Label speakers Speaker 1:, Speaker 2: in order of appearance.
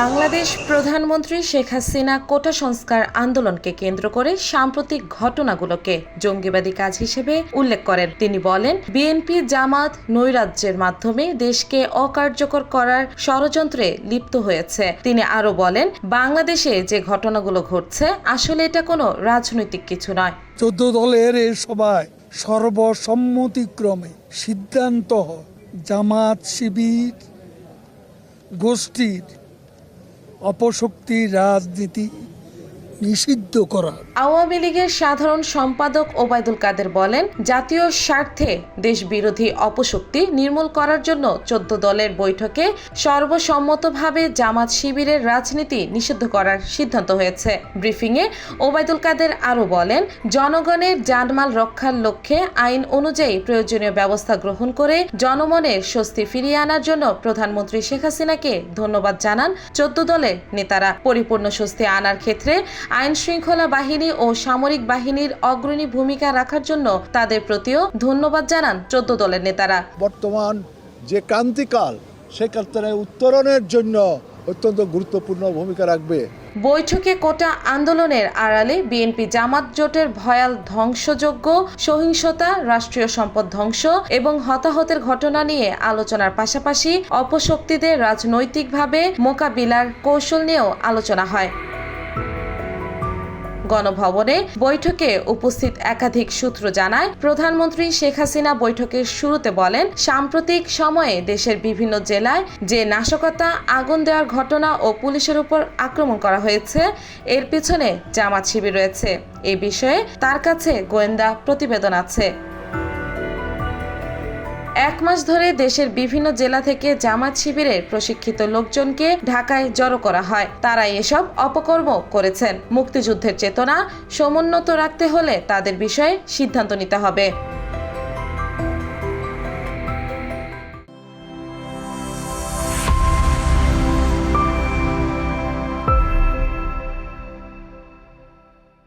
Speaker 1: বাংলাদেশ প্রধানমন্ত্রী শেখ হাসিনা কোটা সংস্কার আন্দোলনকে কেন্দ্র করে সাম্প্রতিক ঘটনাগুলোকে জঙ্গিবাদী কাজ হিসেবে উল্লেখ করেন। তিনি বলেন, বিএনপি, জামাত, নৈরাজ্যের মাধ্যমে দেশকে অকার্যকর করার ষড়যন্ত্রে লিপ্ত হয়েছে। তিনি আরও বলেন, বাংলাদেশে যে ঘটনাগুলো ঘটছে, আসলে এটা কোনো রাজনৈতিক কিছু নয়।
Speaker 2: চোদ্দ দলের এই সর্বসম্মতিক্রমে সিদ্ধান্ত জামাত, শিবির, গোষ্ঠীর অপশক্তি রাজনীতি নিষিদ্ধ করা।
Speaker 1: আওয়ামী লীগের সাধারণ সম্পাদক ওবায়দুল কাদের বলেন, জাতীয় স্বার্থে দেশ বিরোধী অপশক্তি নির্মূল করার জন্য চোদ্দ দলের বৈঠকে সর্বসম্মতভাবে জামাত শিবিরের রাজনীতি নিষিদ্ধ করার সিদ্ধান্ত হয়েছে। ব্রিফিংয়ে ওবায়দুল কাদের আরও বলেন, জনগণের জানমাল রক্ষার লক্ষ্যে আইন অনুযায়ী প্রয়োজনীয় ব্যবস্থা গ্রহণ করে জনমনের স্বস্তি ফিরিয়ে আনার জন্য প্রধানমন্ত্রী শেখ হাসিনাকে ধন্যবাদ জানান চোদ্দ দলের নেতারা। পরিপূর্ণ স্বস্তি আনার ক্ষেত্রে আইন শৃঙ্খলা বাহিনী ও সামরিক বাহিনীর অগ্রণী ভূমিকা রাখার জন্য তাদের প্রতিও ধন্যবাদ জানান চোদ্দ দলের নেতারা।
Speaker 3: বর্তমান যে ক্রান্তিকাল সেই কালটারে উত্তরণের জন্য অত্যন্ত গুরুত্বপূর্ণ ভূমিকা রাখবে।
Speaker 1: বৈঠকে কোটা আন্দোলনের আড়ালে বিএনপি জামাত জোটের ভয়াল ধ্বংসযোগ্য সহিংসতা রাষ্ট্রীয় সম্পদ ধ্বংস এবং হতাহতের ঘটনা নিয়ে আলোচনার পাশাপাশি অপশক্তিদের রাজনৈতিকভাবে মোকাবিলার কৌশল নিয়েও আলোচনা হয়। গণভবনে বৈঠকে উপস্থিত একাধিক সূত্র জানায়, প্রধানমন্ত্রী শেখ হাসিনা বৈঠকের শুরুতে বলেন, সাম্প্রতিক সময়ে দেশের বিভিন্ন জেলায় যে নাশকতা, আগুন দেওয়ার ঘটনা ও পুলিশের উপর আক্রমণ করা হয়েছে, এর পিছনে জামাত শিবির রয়েছে। এ বিষয়ে তার কাছে গোয়েন্দা প্রতিবেদন আছে। এক মাস ধরে দেশের বিভিন্ন জেলা থেকে জামাত শিবিরের প্রশিক্ষিত লোকজনকে ঢাকায় জড়ো করা হয়। তারাই এসব অপকর্ম করেছেন। মুক্তিযুদ্ধের চেতনা সমুন্নত রাখতে হলে তাদের বিষয়ে সিদ্ধান্ত নিতে হবে।